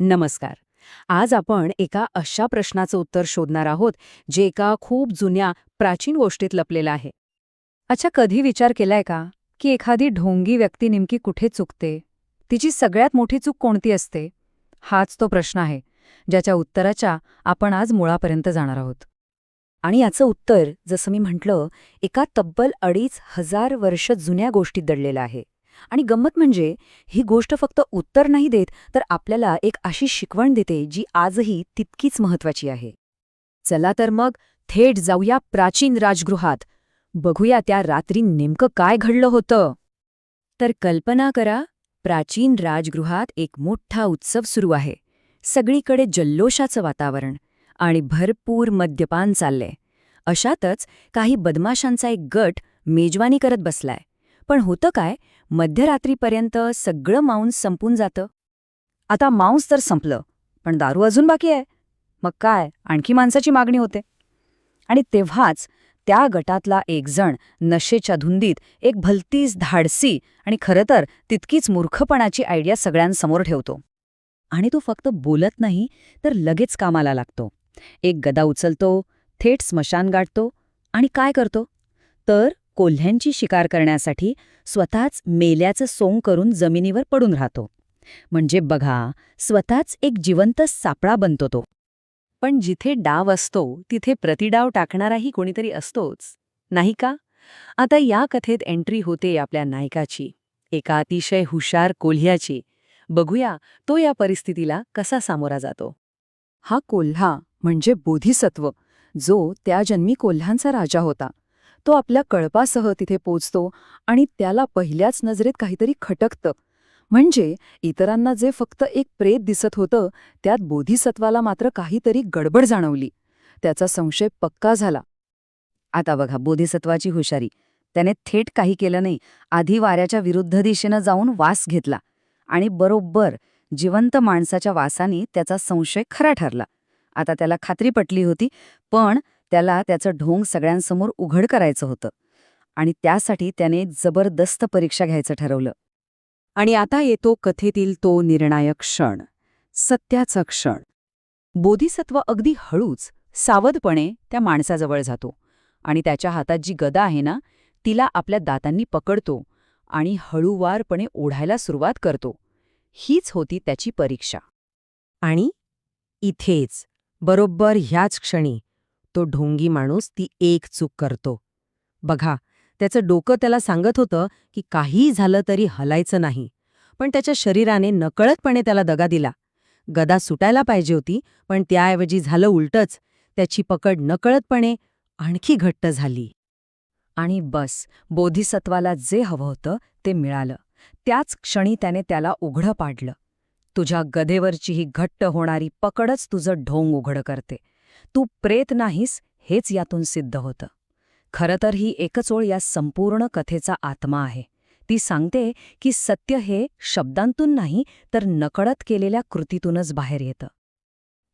नमस्कार. आज आपण एका अशा प्रश्नाचं उत्तर शोधणार आहोत जे एका खूप जुन्या प्राचीन गोष्टीत लपलेलं आहे. अच्छा कधी विचार केलाय का की एखादी ढोंगी व्यक्ती नेमकी कुठे चुकते? तिची सगळ्यात मोठी चूक कोणती असते? हाच तो प्रश्न आहे ज्याच्या उत्तराच्या आपण आज मुळापर्यंत जाणार आहोत. आणि याचं उत्तर जसं मी म्हटलं एका तब्बल अडीच हजार वर्ष जुन्या गोष्टीत दडलेलं आहे. आणि गंमत म्हणजे ही गोष्ट फक्त उत्तर नाही देत तर आपल्याला एक अशी शिकवण देते जी आजही तितकीच महत्वाची आहे. चला तर मग थेट जाऊया प्राचीन राजगृहात. बघूया त्या रात्री नेमकं काय घडलं होतं. तर कल्पना करा प्राचीन राजगृहात एक मोठा उत्सव सुरू आहे. सगळीकडे जल्लोषाचं वातावरण आणि भरपूर मद्यपान चाललंय. अशातच काही बदमाशांचा एक गट मेजवानी करत बसलाय. पण होतं काय? मध्यरात्रीपर्यंत सगळं मांस संपून जातं. आता मांस तर संपलं पण दारू अजून बाकी आहे. मग काय? आणखी माणसाची मागणी होते. आणि तेव्हाच त्या गटातला एकजण नशेच्या धुंदीत एक भलतीच धाडसी आणि खरं तर तितकीच मूर्खपणाची आयडिया सगळ्यांसमोर ठेवतो. आणि तो फक्त बोलत नाही तर लगेच कामाला लागतो. एक गदा उचलतो थेट स्मशान गाठतो आणि काय करतो? तर कोल्ह्यांची शिकार करण्यासाठी स्वतःच मेल्याचं सोंग करून जमिनीवर पडून राहतो. म्हणजे बघा स्वतःच एक जिवंत सापळा बनतो तो. पण जिथे डाव असतो तिथे प्रतिडाव टाकणाराही कोणीतरी असतोच. नाही का? आता या कथेत एंट्री होते आपल्या नायकाची. एका अतिशय हुशार कोल्ह्याची. बघूया तो या परिस्थितीला कसा सामोरा जातो. हा कोल्हा म्हणजे बोधिसत्व जो त्या जन्मी कोल्ह्यांचा राजा होता. तो आपल्या कळपासह तिथे पोचतो आणि त्याला पहिल्याच नजरेत काहीतरी खटकतं. म्हणजे इतरांना जे फक्त एक प्रेत दिसत होतं त्यात बोधिसत्वाला मात्र काहीतरी गडबड जाणवली. त्याचा संशय पक्का झाला. आता बघा बोधिसत्वाची हुशारी. त्याने थेट काही केलं नाही. आधी वाऱ्याच्या विरुद्ध दिशेनं जाऊन वास घेतला. आणि बरोबर जिवंत माणसाच्या वासाने त्याचा संशय खरा ठरला. आता त्याला खात्री पटली होती पण त्याला त्याचं ढोंग सगळ्यांसमोर उघड करायचं होतं आणि त्यासाठी त्याने जबरदस्त परीक्षा घ्यायचं ठरवलं. आणि आता येतो कथेतील तो निर्णायक क्षण सत्याचा क्षण. बोधिसत्व अगदी हळूच सावधपणे त्या माणसाजवळ जातो आणि त्याच्या हातात जी गदा आहे ना तिला आपल्या दातांनी पकडतो आणि हळूवारपणे ओढायला सुरुवात करतो. हीच होती त्याची परीक्षा. आणि इथेच बरोबर ह्याच क्षणी तो ढोंगी माणूस ती एक चूक करतो. बघा त्याचं डोकं त्याला सांगत होतं की काहीही झालं तरी हलायचं नाही पण त्याच्या शरीराने नकळतपणे त्याला दगा दिला. गदा सुटायला पाहिजे होती पण त्याऐवजी झालं उलटच त्याची पकड नकळतपणे आणखी घट्ट झाली. आणि बस बोधिसत्वाला जे हवं होतं ते मिळालं. त्याच क्षणी त्याने त्याला उघडं पाडलं. तुझ्या गदेवरची ही घट्ट होणारी पकडच तुझं ढोंग उघडं करते. तू प्रेत नाहीस हेच यातून सिद्ध होतं. खरं तर ही एकच ओळ या संपूर्ण कथेचा आत्मा आहे. ती सांगते की सत्य हे शब्दांतून नाही तर नकळत केलेल्या कृतीतूनच बाहेर येतं.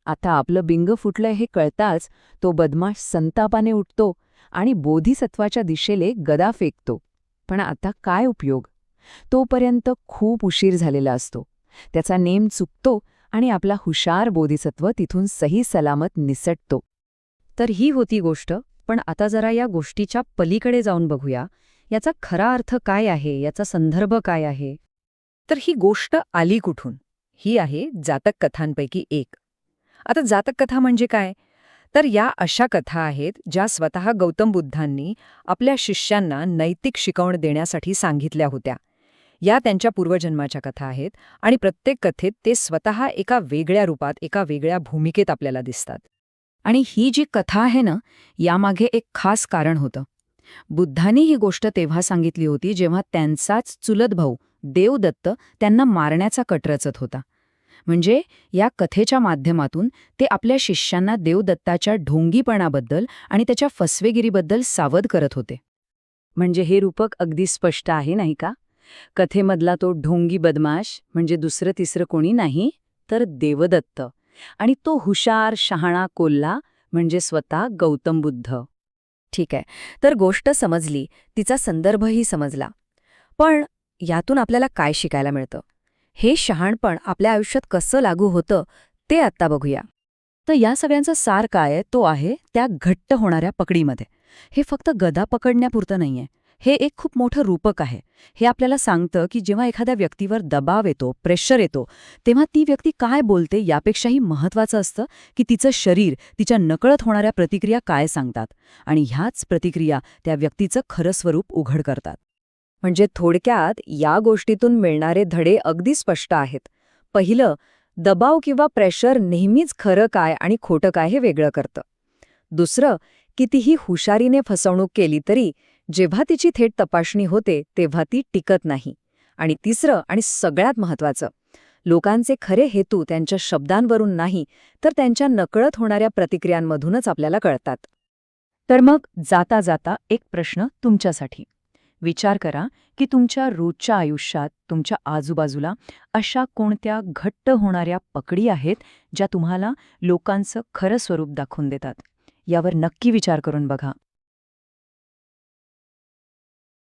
आता आपलं बिंग फुटलंय हे कळताच तो बदमाश संतापाने उठतो आणि बोधिसत्वाच्या दिशेले गदा फेकतो. पण आता काय उपयोग? तोपर्यंत खूप उशीर झालेला असतो. त्याचा नेम चुकतो आणि आपला हुशार बोधिसत्व तिथून सही सलामत निसटतो. तर ही होती गोष्ट पण आता जरा या गोष्टीच्या पलीकडे जाऊन बघूया. याचा खरा अर्थ काय आहे? याचा संदर्भ काय आहे? तर ही गोष्ट आली कुठून? ही आहे जातक कथांपैकी एक. आता जातक कथा म्हणजे काय? तर या अशा कथा आहेत ज्या स्वतः गौतम बुद्धांनी आपल्या शिष्यांना नैतिक शिकवण देण्यासाठी सांगितल्या होत्या. या त्यांच्या पूर्वजन्माच्या कथा आहेत आणि प्रत्येक कथेत ते स्वतः एका वेगळ्या रूपात एका वेगळ्या भूमिकेत आपल्याला दिसतात. आणि ही जी कथा आहे ना यामागे एक खास कारण होतं. बुद्धांनी ही गोष्ट तेव्हा सांगितली होती जेव्हा त्यांचाच चुलत भाऊ देवदत्त त्यांना मारण्याचा कट रचत होता. म्हणजे या कथेच्या माध्यमातून ते आपल्या शिष्यांना देवदत्ताच्या ढोंगीपणाबद्दल आणि त्याच्या फसवेगिरीबद्दल सावध करत होते. म्हणजे हे रूपक अगदी स्पष्ट आहे नाही का? कथेमधला तो ढोंगी बदमाश म्हणजे दुसरं तिसरं कोणी नाही तर देवदत्त. आणि तो हुशार शहाणा कोल्हा म्हणजे स्वतः गौतम बुद्ध. ठीक आहे. तर गोष्ट समजली तिचा संदर्भही समजला. पण यातून आपल्याला काय शिकायला मिळतं? हे शहाणपण आपल्या आयुष्यात कसं लागू होतं ते आत्ता बघूया. तर या सगळ्यांचा सार काय तो आहे त्या घट्ट होणाऱ्या पकडीमध्ये. हे फक्त गदा पकडण्यापुरतं नाहीये. हे एक खूप मोठं रूपक आहे. हे आपल्याला सांगतं की जेव्हा एखाद्या व्यक्तीवर दबाव येतो प्रेशर येतो तेव्हा ती व्यक्ती काय बोलते यापेक्षाही महत्त्वाचं असतं की तिचं शरीर तिच्या नकळत होणाऱ्या प्रतिक्रिया काय सांगतात आणि ह्याच प्रतिक्रिया त्या व्यक्तीचं खरं स्वरूप उघड करतात. म्हणजे थोडक्यात या गोष्टीतून मिळणारे धडे अगदी स्पष्ट आहेत. पहिलं दबाव किंवा प्रेशर नेहमीच खरं काय आणि खोटं काय हे वेगळं करतं. दुसरं कितीही हुशारीने फसवणूक केली तरी जेव्हा तिची थेट तपासणी होते तेव्हा ती टिकत नाही. आणि तिसरं आणि सगळ्यात महत्त्वाचं लोकांचे खरे हेतू त्यांच्या शब्दांवरून नाही तर त्यांच्या नकळत होणाऱ्या प्रतिक्रियांमधूनच आपल्याला कळतात. तर मग जाता जाता एक प्रश्न तुमच्यासाठी. विचार करा की तुमच्या रोजच्या आयुष्यात तुमच्या आजूबाजूला अशा कोणत्या घट्ट होणाऱ्या पकडी आहेत ज्या तुम्हाला लोकांचं खरं स्वरूप दाखवून देतात. यावर नक्की विचार करून बघा.